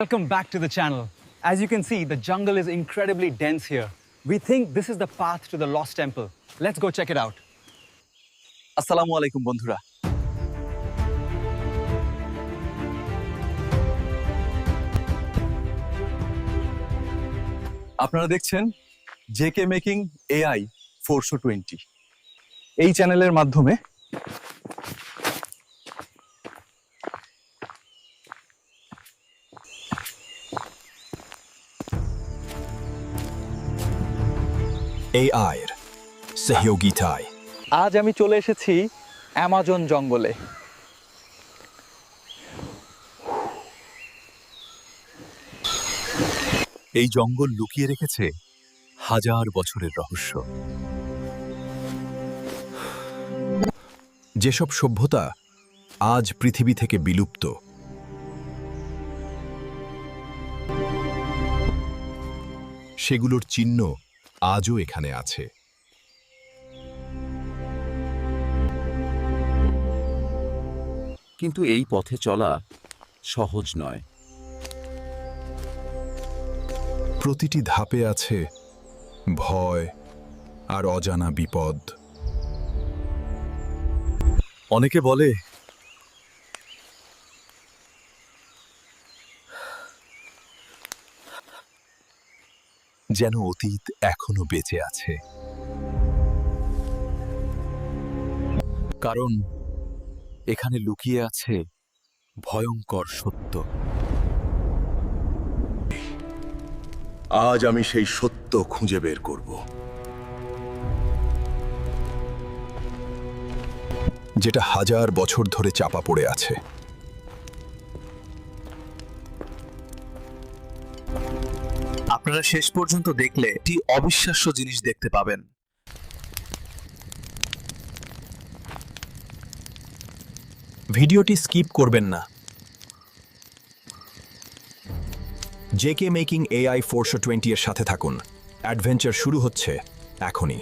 Welcome back to the channel. As you can see, the jungle is incredibly dense here. We think this is the path to the Lost Temple. Let's go check it out. আসসালামু আলাইকুম বন্ধুরা আপনারা দেখছেন JK making AI ফোরশো twenty এই চ্যানেলের মাধ্যমে AI এর সহযোগিতায় আজ আমি চলে এসেছি অ্যামাজন জঙ্গলে। এই জঙ্গল লুকিয়ে রেখেছে হাজার বছরের রহস্য। যেসব সভ্যতা আজ পৃথিবী থেকে বিলুপ্ত সেগুলোর চিহ্ন আজও এখানে আছে। কিন্তু এই পথে চলা সহজ নয়। প্রতিটি ধাপে আছে ভয় আর অজানা বিপদ। অনেকে বলে যেন অতীত এখনও বেঁচে আছে। কারণ এখানে লুকিয়ে আছে ভয়ঙ্কর সত্য। আজ আমি সেই সত্য খুঁজে বের করব। যেটা হাজার বছর ধরে চাপা পড়ে আছে। আপনারা শেষ পর্যন্ত দেখলে একটি অবিশ্বাস্য জিনিস দেখতে পাবেন। ভিডিওটি স্কিপ করবেন না। জেকে মেকিং এআই ফোরশো টোয়েন্টি এর সাথে থাকুন। অ্যাডভেঞ্চার শুরু হচ্ছে এখনই।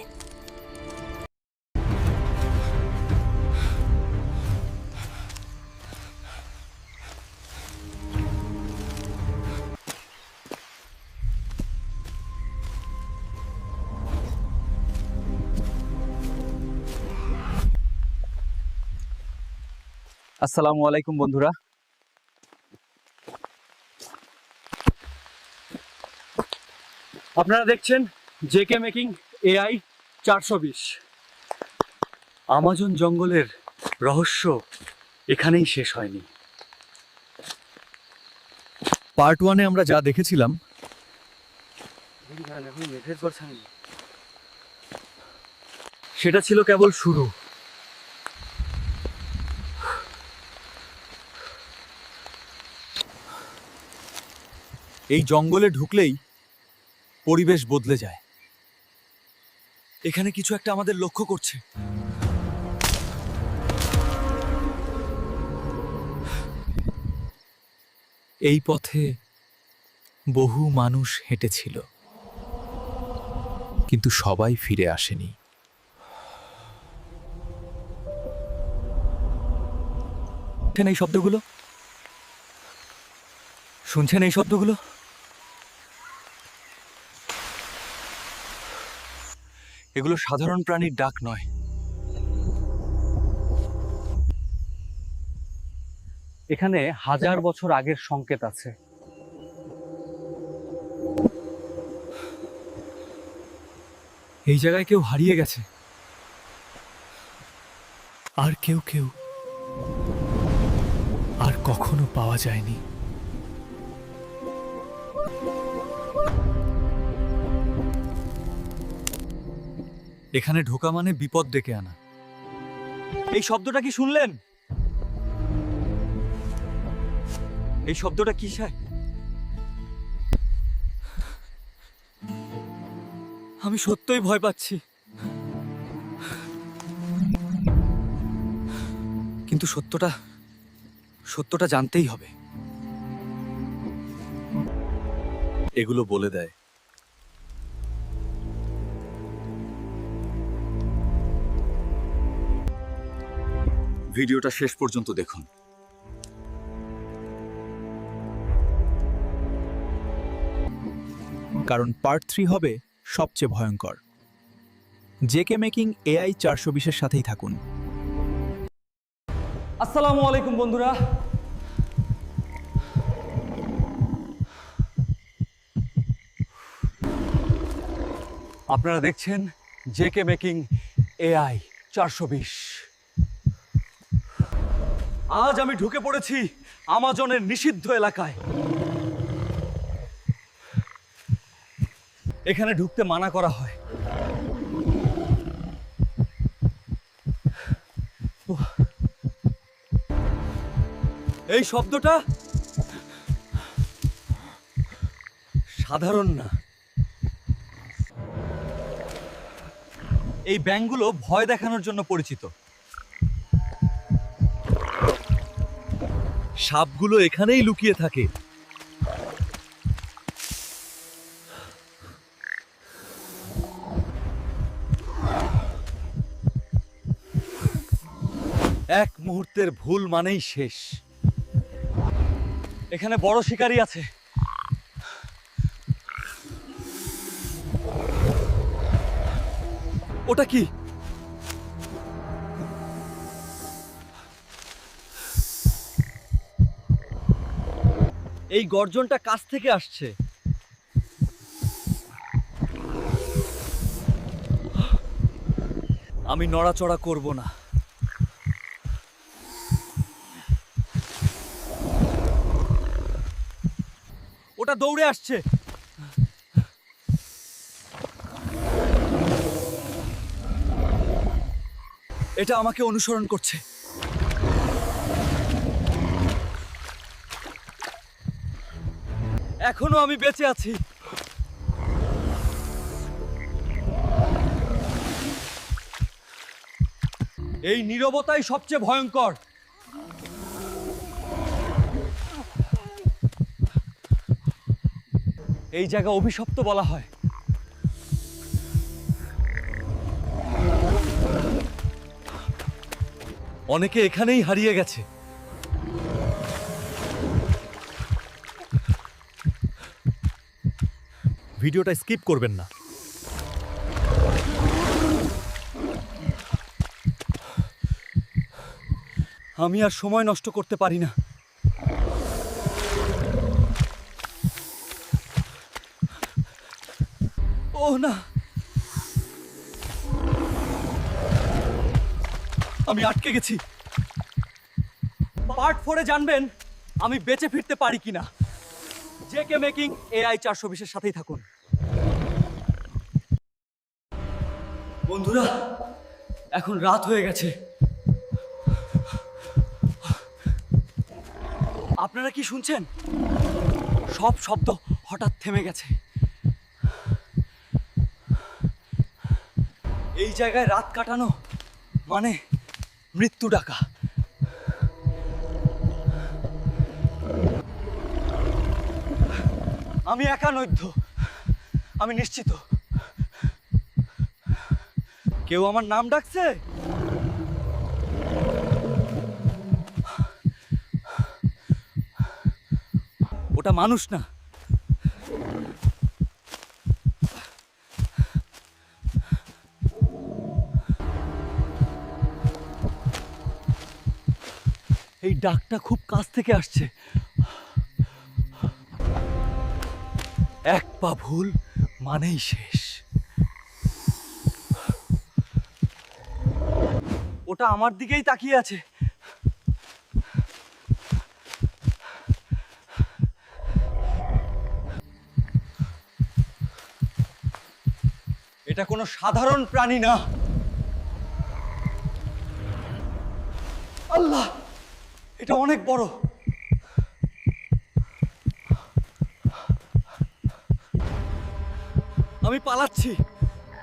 আসসালামু আলাইকুম, বন্ধুরা। আপনারা দেখছেন জেকে মেকিং এআই চারশো বিশ। আমাজন জঙ্গলের রহস্য এখানেই শেষ হয়নি। পার্ট ওয়ানে আমরা যা দেখেছিলাম, সেটা ছিল কেবল শুরু। এই জঙ্গলে ঢুকলেই পরিবেশ বদলে যায়। এখানে কিছু একটা আমাদের লক্ষ্য করছে। এই পথে বহু মানুষ হেঁটেছিল, কিন্তু সবাই ফিরে আসেনি। এই শব্দগুলো? শুনছেন এই শব্দগুলো? এগুলো সাধারণ প্রাণীর ডাক নয়। এখানে হাজার বছর আগের সংকেত আছে। এই জায়গায় কেউ হারিয়ে গেছে। আর কেউ কেউ আর কখনো পাওয়া যায়নি। এখানে ঢোকা মানে বিপদ ডেকে আনা। এই শব্দটা কি শুনলেন? এই শব্দটা কি কিসের? আমি সত্যই ভয় পাচ্ছি। কিন্তু সত্যটা সত্যটা জানতেই হবে। এগুলো বলে দেয়। ভিডিওটা শেষ পর্যন্ত দেখুন। কারণ পার্ট থ্রি হবে সবচেয়ে ভয়ঙ্কর। জেকে মেকিং এআই চারশো বিশের সাথেই থাকুন। আসসালামু আলাইকুম বন্ধুরা। আপনারা দেখছেন জেকে মেকিং এআই চারশো বিশ। আজ আমি ঢুকে পড়েছি আমাজনের নিষিদ্ধ এলাকায়। এখানে ঢুকতে মানা করা হয়। এই শব্দটা সাধারণ না। এই ব্যাংকগুলো ভয় দেখানোর জন্য পরিচিত। সাপগুলো এখানেই লুকিয়ে থাকে। এক মুহূর্তের ভুল মানেই শেষ। এখানে বড় শিকারি আছে। ওটা কি? এই গর্জনটা কাছ থেকে আসছে। আমি নড়াচড়া করব না। ওটা দৌড়ে আসছে। এটা আমাকে অনুসরণ করছে। এখনও আমি বেঁচে আছি। এই নীরবতাই সবচেয়ে ভয়ঙ্কর। এই জায়গা অভিশপ্ত বলা হয়। অনেকে এখানেই হারিয়ে গেছে। ভিডিওটা স্কিপ করবেন না। আমি আর সময় নষ্ট করতে পারি না। ও না। আমি আটকে গেছি। পার্ট ফোরে জানবেন, আমি বেঁচে ফিরতে পারি কিনা। জেকে মেকিং এআই চারশো বিশের সাথেই থাকুন। বন্ধুরা, এখন রাত হয়ে গেছে। আপনারা কি শুনছেন? সব শব্দ হঠাৎ থেমে গেছে। এই জায়গায় রাত কাটানো মানে মৃত্যু ডাকা। আমি একা নৈধ্য আমি নিশ্চিত। কেউ আমার নাম ডাকছে? ওটা মানুষ না। এই ডাকটা খুব কাছ থেকে আসছে। এক পা ভুল মানেই শেষ। ওটা আমার দিকেই তাকিয়ে আছে। এটা কোনো সাধারণ প্রাণী না। আল্লাহ, এটা অনেক বড়। আমি পালাচ্ছি,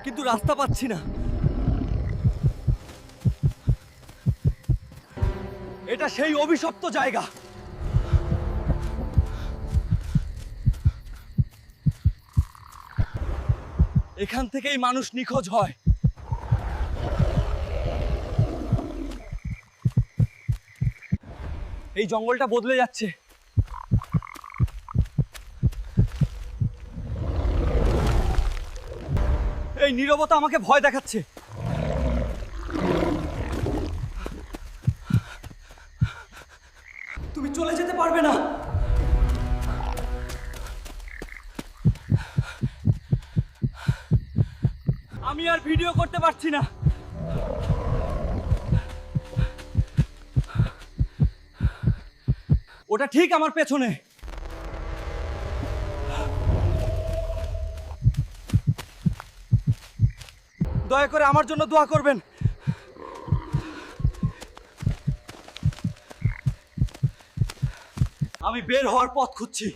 কিন্তু রাস্তা পাচ্ছি না। এটা সেই অভিশপ্ত জায়গা। এখান থেকেই মানুষ নিখোঁজ হয়। এই জঙ্গলটা বদলে যাচ্ছে। এই নীরবতা আমাকে ভয় দেখাচ্ছে। আমি আর ভিডিও করতে পারছি না। ওটা ঠিক আমার পেছনে। দয়া করে আমার জন্য দোয়া করবেন। আমি বের হওয়ার পথ খুঁজছি।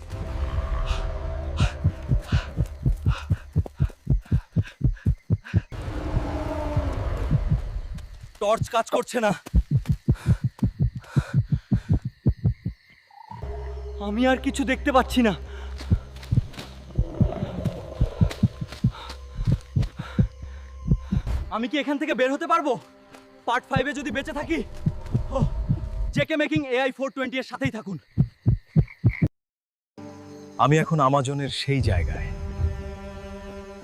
টর্চ কাজ করছে না। আমি আর কিছু দেখতে পাচ্ছি না। আমি কি এখান থেকে বের হতে পারব? পার্ট ফাইভে যদি বেঁচে থাকি JK making AI four twenty এর সাথেই থাকুন। আমি এখন আমাজনের সেই জায়গায়,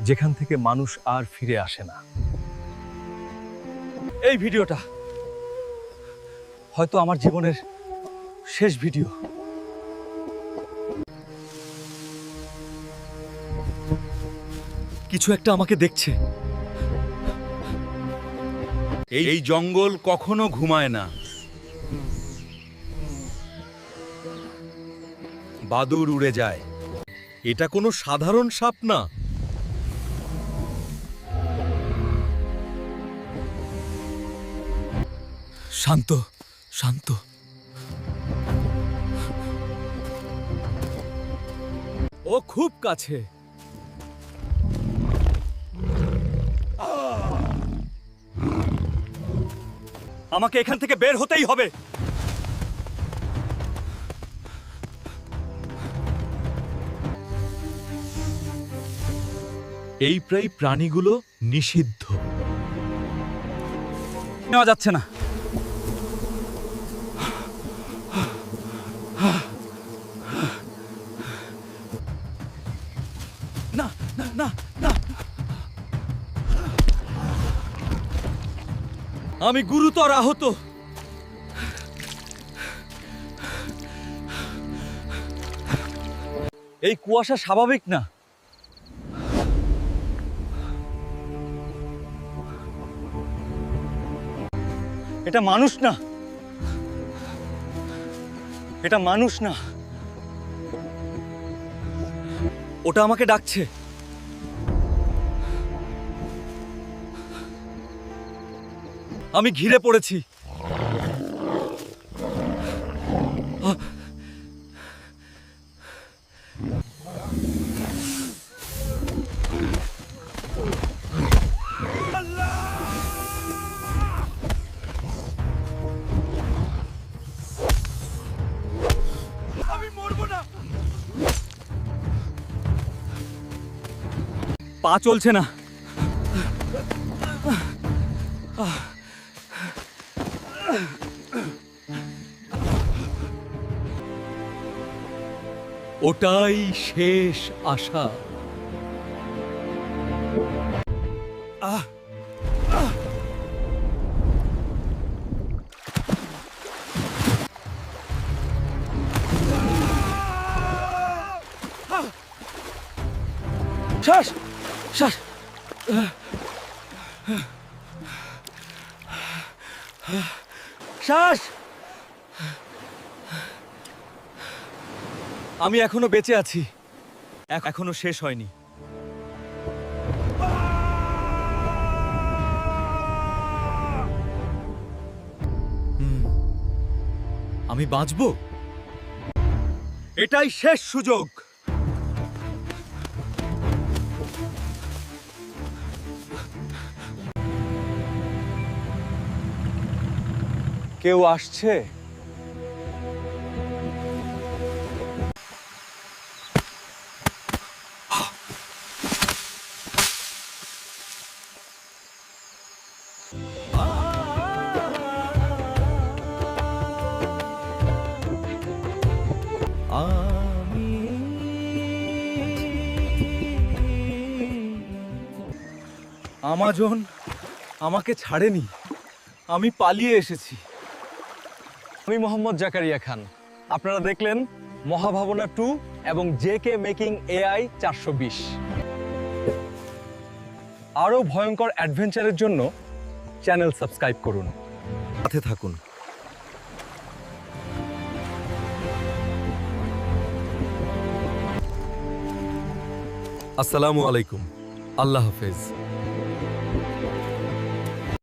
যেখান থেকে মানুষ আর ফিরে আসে না। এই ভিডিওটা হয়তো আমার জীবনের শেষ ভিডিও। কিছু একটা আমাকে দেখছে। এই জঙ্গল কখনো ঘুমায় না। বাদুর উড়ে যায়। এটা কোনো সাধারণ সাপ না। শান্ত শান্ত। ও খুব কাছে। আমাকে এখান থেকে বের হতেই হবে। এই প্রায় প্রাণীগুলো নিষিদ্ধ। নেওয়া যাচ্ছে না। আমি গুরুতর আহত। এই কুয়াশা স্বাভাবিক না? এটা মানুষ না। এটা মানুষ না। ওটা আমাকে ডাকছে। আমি ঘিরে পড়েছি। পা চলছে না। ওটাই শেষ আশা। শ্বাস। আমি এখনও বেঁচে আছি। এখ- এখনও শেষ হয়নি। আমি বাঁচব? এটাই শেষ সুযোগ। কেউ আসছে? আমাজন আমাকে ছাড়েনি। আমি পালিয়ে এসেছি। আমি মোহাম্মদ জাকারিয়া খান। আপনারা দেখলেন মহাভাবনা টু এবং জে কে মেকিং এআই চারশো বিশ। আরও ভয়ঙ্কর অ্যাডভেঞ্চারের জন্য চ্যানেল সাবস্ক্রাইব করুন। সাথে থাকুন। আসসালামু আলাইকুম। আল্লাহ হাফেজ।